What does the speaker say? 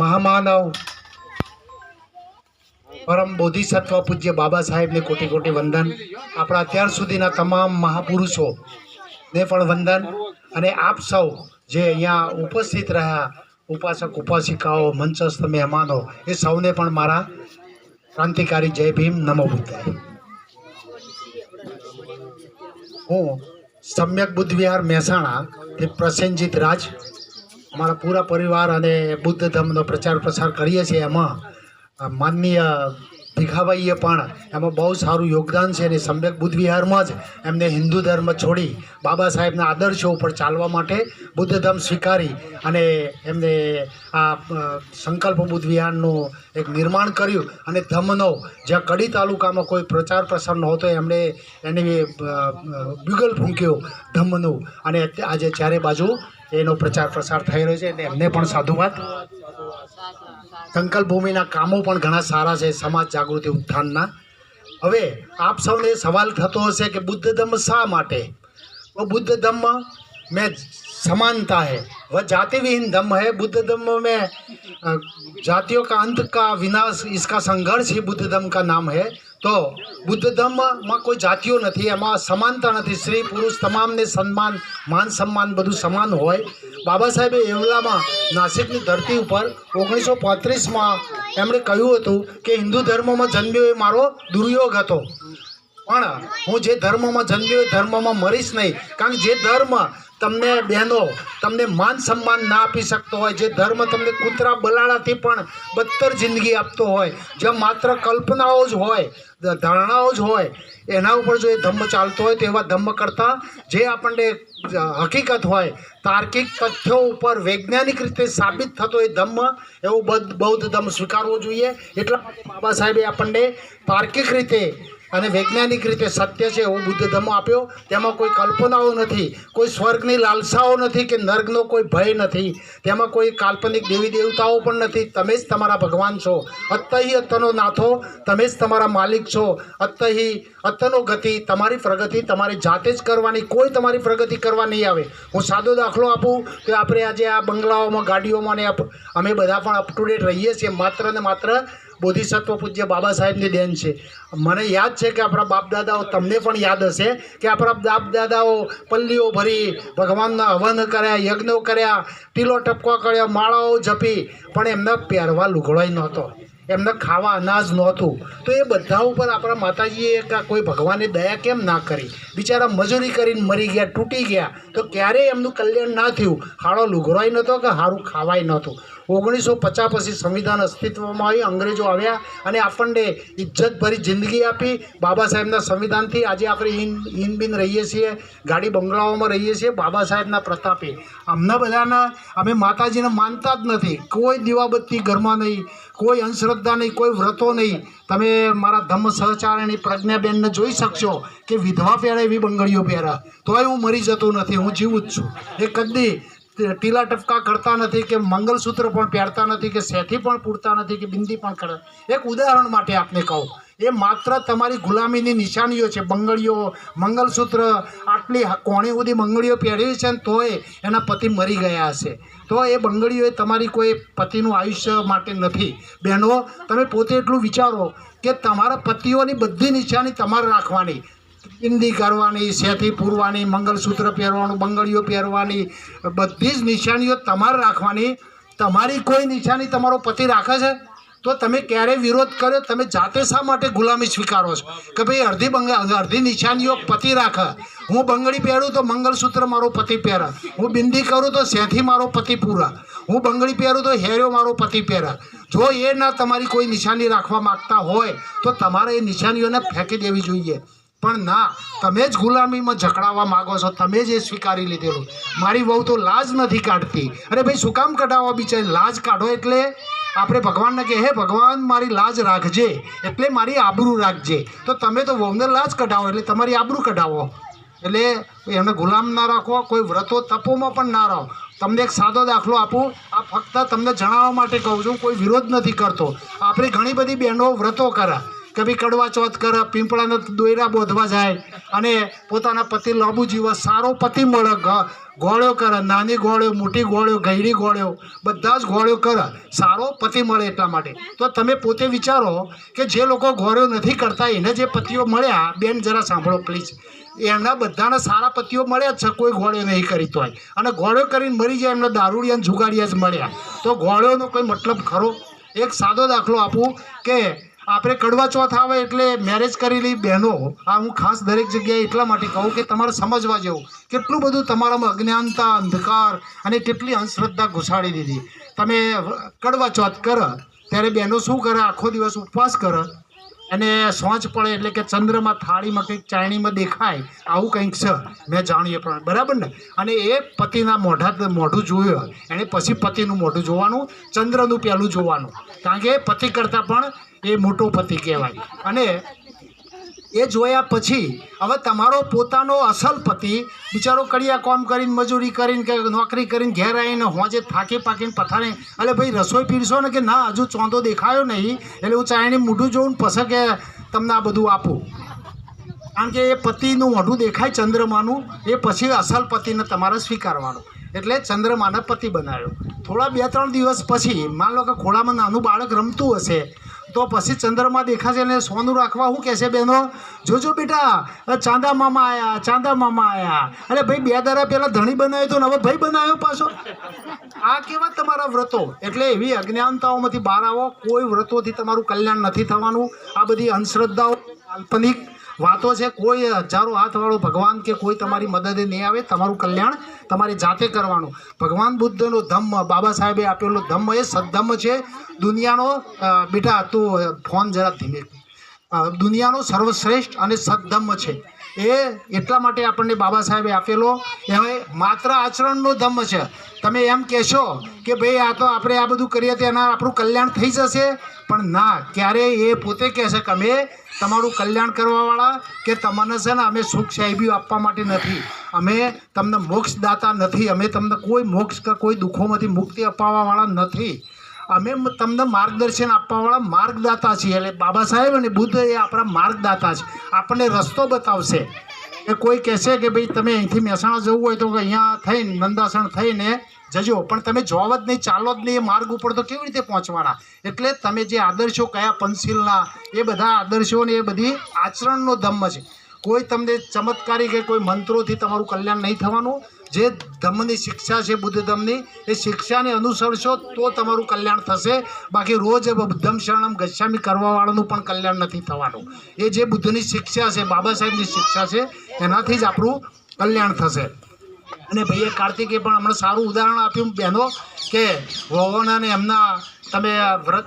મહામાનવ પરમ બોધિસત્વ પૂજ્ય બાબા સાહેબને કોટી કોટી વંદન. આપણા અત્યાર સુધીના તમામ મહાપુરુષો ને પણ વંદન. અને આપ સૌ જે અહીંયા ઉપસ્થિત રહ્યા, ઉપાસક, ઉપાસિકાઓ, મંચસ્થ, મહેમાનો, એ સૌને પણ મારા ક્રાંતિકારી જય ભીમ નમો બુદ્ધાય હું સમ્યક બુદ્ધ વિહાર મહેસાણા, તે પ્રસેનજીત રાજ અમારા પૂરા પરિવાર અને બુદ્ધ ધર્મનો પ્રચાર પ્રસાર કરીએ છીએ એમાં. માનનીય ભીખાભાઈએ પણ એમાં બહુ સારું યોગદાન છે અને સમ્યક બુદ્ધ વિહારમાં જ એમને હિન્દુ ધર્મ છોડી બાબા સાહેબના આદર્શો ઉપર ચાલવા માટે બુદ્ધ ધર્મ સ્વીકારી અને એમને આ સંકલ્પ બુદ્ધ વિહારનું એક નિર્માણ કર્યું અને ધમ્મનો જ્યાં કડી તાલુકામાં કોઈ પ્રચાર પ્રસાર નહોતો એમણે એને બ્યુગલ ફૂંક્યો ધમનું અને આજે ચારે બાજુ એનો પ્રચાર પ્રસાર થઈ રહ્યો છે અને એમને પણ સાધુવાદ સંકલ્પ ભૂમિના કામો પણ ઘણા સારા છે સમાજ જાગૃતિ ઉત્થાનના હવે આપ સૌને સવાલ થતો હશે કે બુદ્ધ ધર્મ શા માટે वो बुद्ध धम्म में समानता है वह जाति विहीन धम्म है बुद्ध धम्म में अ, जातियों का अंत का विनाश इसका संघर्ष ही बुद्ध धम्म का नाम है તો બુદ્ધ ધર્મમાં કોઈ જાતિઓ નથી, એમાં સમાનતા નથી. સ્ત્રી, પુરુષ તમામને સન્માન, માન સન્માન બધું સમાન હોય. બાબા સાહેબે એવલામાં નાસિકની ધરતી ઉપર ઓગણીસો પાંત્રીસમાં એમણે કહ્યું હતું કે હિન્દુ ધર્મમાં જન્મ્યો એ મારો દુર્યોગ હતો. પણ હું જે ધર્મમાં જન્મ્યો એ ધર્મમાં મરીશ નહીં. કારણ કે જે ધર્મ તમને બહેનો, તમને માન સન્માન ના આપી શકતો હોય, જે ધર્મ તમને કૂતરા બલાડાથી પણ બદતર જિંદગી આપતો હોય, જ્યાં માત્ર કલ્પનાઓ જ હોય ધારણાઓ જ હોય, એના ઉપર જો એ ધમ્મ ચાલતો હોય તો એવા ધમ્મ કરતાં જે આપણને હકીકત હોય, તાર્કિક તથ્યો ઉપર વૈજ્ઞાનિક રીતે સાબિત થતો એ ધમ્મ એવો બૌદ્ધ ધમ્મ સ્વીકારવો જોઈએ. એટલા માટે બાબા સાહેબે આપણને તાર્કિક રીતે અને વૈજ્ઞાનિક રીતે સત્ય છે એવો બુદ્ધ ધર્મ આપ્યો. તેમાં કોઈ કલ્પનાઓ નથી, કોઈ સ્વર્ગની લાલસાઓ નથી કે નર્ગનો કોઈ ભય નથી. તેમાં કોઈ કાલ્પનિક દેવી દેવતાઓ પણ નથી. તમે જ તમારા ભગવાન છો. અત્તહી અત્તનો નાથો, તમે જ તમારા માલિક છો. અત્તહી અત્તનો ગતિ, તમારી પ્રગતિ તમારી જાતે જ કરવાની, કોઈ તમારી પ્રગતિ કરવા નહીં આવે. હું સાદો દાખલો આપું કે આપણે આજે આ બંગલાઓમાં, ગાડીઓમાં ને અમે બધા પણ અપ ટુ ડેટ રહીએ છીએ, માત્ર ને માત્ર બોધિસત્વ પૂજ્ય બાબા સાહેબની દેન છે. મને યાદ છે કે આપણા બાપદાદાઓ, તમને પણ યાદ હશે કે આપણા બાપ દાદાઓ પલ્લીઓ ભરી ભગવાનના હવન કર્યા, યજ્ઞો કર્યા, ટીલો ટપકા કર્યા, માળાઓ જપી, પણ એમને પહેરવા લુગડોય નહોતો. એમને ખાવા અનાજ નહોતું. તો એ બધા ઉપર આપણા માતાજીએ કે કોઈ ભગવાને દયા કેમ ના કરી? બિચારા મજૂરી કરીને મરી ગયા, તૂટી ગયા. તો ક્યારેય એમનું કલ્યાણ ના થયું? હાળો લુગડોય નહોતો કે સારું ખાવાય નહોતું? ઓગણીસો પચાસ પછી સંવિધાન અસ્તિત્વમાં આવ્યું અંગ્રેજો આવ્યા અને આપણને ઇજ્જતભરી જિંદગી આપી. બાબા સાહેબના સંવિધાનથી આજે આપણે ઈન ઈન બિન રહીએ છીએ, ગાડી બંગલાઓમાં રહીએ છીએ, બાબા સાહેબના પ્રતાપે. અમને બધાના, અમે માતાજીને માનતા જ નથી. કોઈ દીવાબત્તી ઘરમાં નહીં, કોઈ અંધશ્રદ્ધા નહીં, કોઈ વ્રતો નહીં. તમે મારા ધમ્મ સહચારિણી પ્રજ્ઞાબેનને જોઈ શકશો કે વિધવા પહેરે એવી બંગડીઓ પહેરા. તોય હું મરી જતો નથી, હું જીવું જ છું. એ કદી ટીલા ટપકા કરતા નથી કે મંગલસૂત્ર પણ પહેરતા નથી કે સેથી પણ પૂરતા નથી કે બિંદી પણ કરે. એક ઉદાહરણ માટે આપને કહું. એ માત્ર તમારી ગુલામીની નિશાનીઓ છે, બંગડીઓ, મંગલસૂત્ર, આટલી કોણી સુધી બંગડીઓ પહેરી છે ને તોય એના પતિ મરી ગયા હશે. તો એ બંગડીઓ તમારી કોઈ પતિનું આયુષ્ય માટે નથી. બહેનો, તમે પોતે એટલું વિચારો કે તમારા પતિઓની બધી નિશાની તમારે રાખવાની. બિંદી કરવાની સેથી પૂરવાની, મંગલસૂત્ર પહેરવાનું, બંગડીઓ પહેરવાની, બધી જ નિશાનીઓ તમારે રાખવાની. તમારી કોઈ નિશાની તમારો પતિ રાખે છે? તો તમે ક્યારે વિરોધ કર્યો? તમે જાતે શા માટે ગુલામી સ્વીકારો છો? કે ભાઈ અડધી બંગ, અડધી નિશાનીઓ પતિ રાખે. હું બંગડી પહેરું તો મંગલસૂત્ર મારો પતિ પહેરે. હું બિંદી કરું તો સેથી મારો પતિ પૂરા. હું બંગડી પહેરું તો હેર્યો મારો પતિ પહેરે. જો એ ના તમારી કોઈ નિશાની રાખવા માગતા હોય, તો તમારે એ નિશાનીઓને ફેંકી દેવી જોઈએ. પણ ના, તમે જ ગુલામીમાં જકડાવવા માગો છો, તમે જ એ સ્વીકારી લીધેલું. મારી વહુ તો લાજ નથી કાઢતી. અરે ભાઈ, શું કામ કઢાવવા બિચારી? લાજ કાઢો એટલે આપણે ભગવાનને કહે, હે ભગવાન, મારી લાજ રાખજે, એટલે મારી આબરૂ રાખજે. તો તમે તો વહુને લાજ કઢાવો, એટલે તમારી આબરૂ કઢાવો. એટલે એમને ગુલામ ના રાખો, કોઈ વ્રતો તપોમાં પણ ના રહો. તમને એક સાદો દાખલો આપું. આ ફક્ત તમને જણાવવા માટે કહું છું, કોઈ વિરોધ નથી કરતો. આપણે ઘણી બધી બહેનો વ્રતો કર્યા કે ભાઈ કડવા ચોથ કરે, પીંપળાના દોયરા બોધવા જાય. અને પોતાના પતિ લાંબુ જીવે સારો પતિ મળે ગોળ્યો કરે, નાની ગોળ્યો, મોટી ગોળ્યો ગયડી ગોળ્યો, બધા જ ગોળ્યો કરે, સારો પતિ મળે એટલા માટે. તો તમે પોતે વિચારો કે જે લોકો ગોળ્યો નથી કરતા, એને જે પતિઓ મળ્યા, બેન જરા સાંભળો પ્લીઝ. એમના બધાના સારા પતિઓ મળ્યા જ છે, કોઈ ઘોળ્યો નહીં કરી તોય. અને ઘોડો કરીને મરી જાય, એમને દારૂડિયા જુગાડિયા જ મળ્યા. તો ઘોડોનો કોઈ મતલબ ખરો? એક સાદો દાખલો આપું કે આપણે કડવા ચોથ આવે એટલે મેરેજ કરેલી બહેનો. આ હું ખાસ દરેક જગ્યાએ એટલા માટે કહું કે તમારે સમજવા જેવું કેટલું બધું તમારામાં અજ્ઞાનતા, અંધકાર અને કેટલી અંધશ્રદ્ધા ઘુસાડી દીધી. તમે કડવા ચોથ કરો, ત્યારે બહેનો શું કરે? આખો દિવસ ઉપવાસ કરે અને સોંચ પડે એટલે કે ચંદ્રમાં થાળીમાં કંઈક ચાયણીમાં દેખાય, આવું કંઈક છે. મેં જાણ્યું પણ બરાબર ને? અને એ પતિના મોઢા મોઢું જોયું. એને પછી પતિનું મોઢું જોવાનું, ચંદ્રનું પહેલું જોવાનું. કારણ કે પતિ કરતાં પણ એ મોટો પતિ કહેવાય. અને એ જોયા પછી હવે તમારો પોતાનો અસલ પતિ બિચારો કડિયા કામ કરીને, મજૂરી કરીને કે નોકરી કરીને ઘેર આવીને હોજે થાકી પાકીને પથારે. એટલે ભાઈ રસોઈ પીરશો ને કે ના, હજુ ચોંધો દેખાયો નહીં. એટલે હું ચાયણી મોઢું જોઉં ને કે તમને આ બધું આપું. કારણ કે એ પતિનું મોઢું દેખાય ચંદ્રમાનું, એ પછી અસલ પતિને તમારે સ્વીકારવાનું. એટલે ચંદ્રમાને પતિ બનાવ્યો. થોડા બે ત્રણ દિવસ પછી, માન લો કે ખોળામાં નાનું બાળક રમતું હશે. તો પછી ચંદ્રમાં દેખાશે ને સોનું રાખવા શું કહેશે બહેનો? જોજો બેટા ચાંદા મામા આવ્યા ચાંદા મામા આયા. અરે ભાઈ, બે દારા પહેલાં ધણી બનાવ્યો તો ને હવે ભાઈ બનાવ્યો પાછો. આ કેવા તમારા વ્રતો? એટલે એવી અજ્ઞાનતાઓમાંથી બહાર આવો. કોઈ વ્રતોથી તમારું કલ્યાણ નથી થવાનું. આ બધી અંધશ્રદ્ધાઓ, કાલ્પનિક વાતો છે, કોઈ હજારો હાથવાળો ભગવાન કે કોઈ તમારી મદદે નહીં આવે, તમારું કલ્યાણ તમારે જાતે કરવાનું. ભગવાન બુદ્ધનો ધમ્મ, બાબા સાહેબે આપેલો ધમ્મ એ સદ્ધમ્મ છે. દુનિયાનો બેટા તું ફોન જરા ધીમે દુનિયાનો સર્વશ્રેષ્ઠ અને સદ્ધમ્મ છે. એ એટલા માટે આપણને બાબા સાહેબે આપેલો. એ માત્ર આચરણનો ધમ્મ છે. તમે એમ કહેશો કે ભાઈ આ તો આપણે આ બધું કરીએ તો એના આપણું કલ્યાણ થઈ જશે. પણ ના, ક્યારેય એ પોતે કહેશે કે અમે તમારું કલ્યાણ કરવાવાળા કે તમને છે ને અમે સુખ સાહેબીઓ આપવા માટે નથી. અમે તમને મોક્ષદાતા નથી. અમે તમને કોઈ મોક્ષ કે કોઈ દુઃખોમાંથી મુક્તિ અપાવવાવાળા નથી. અમે તમને માર્ગદર્શન આપવાવાળા માર્ગદાતા છીએ. એટલે બાબા સાહેબ અને બુદ્ધ એ આપણા માર્ગદાતા છે. આપણને રસ્તો બતાવશે. કે કોઈ કહેશે કે ભાઈ તમે અહીંથી મહેસાણા જવું હોય તો અહીંયા થઈને, નંદાસણ થઈને જજો. પણ તમે જોવ જ નહીં, ચાલો જ નહીં એ માર્ગ ઉપર તો કેવી રીતે પહોંચવાના? એટલે તમે જે આદર્શો કયા પંચશીલના એ બધા આદર્શો ને એ બધી આચરણનો ધમ્મ છે. કોઈ તમને ચમત્કારી કે કોઈ મંત્રોથી તમારું કલ્યાણ નહીં થવાનું. જે ધમ્મની શિક્ષા છે બુદ્ધ ધમ્મની એ શિક્ષાને અનુસરશો તો તમારું કલ્યાણ થશે. બાકી રોજ બુદ્ધમ શરણમ ગચ્છામી કરવાવાળાનું પણ કલ્યાણ નથી થવાનું. એ જે બુદ્ધની શિક્ષા છે, બાબા સાહેબની શિક્ષા છે, એનાથી જ આપણું કલ્યાણ થશે. અને ભાઈએ કાર્તિકે પણ હમણાં સારું ઉદાહરણ આપ્યું, બહેનો, કે વહુઓના ને એમના તમે વ્રત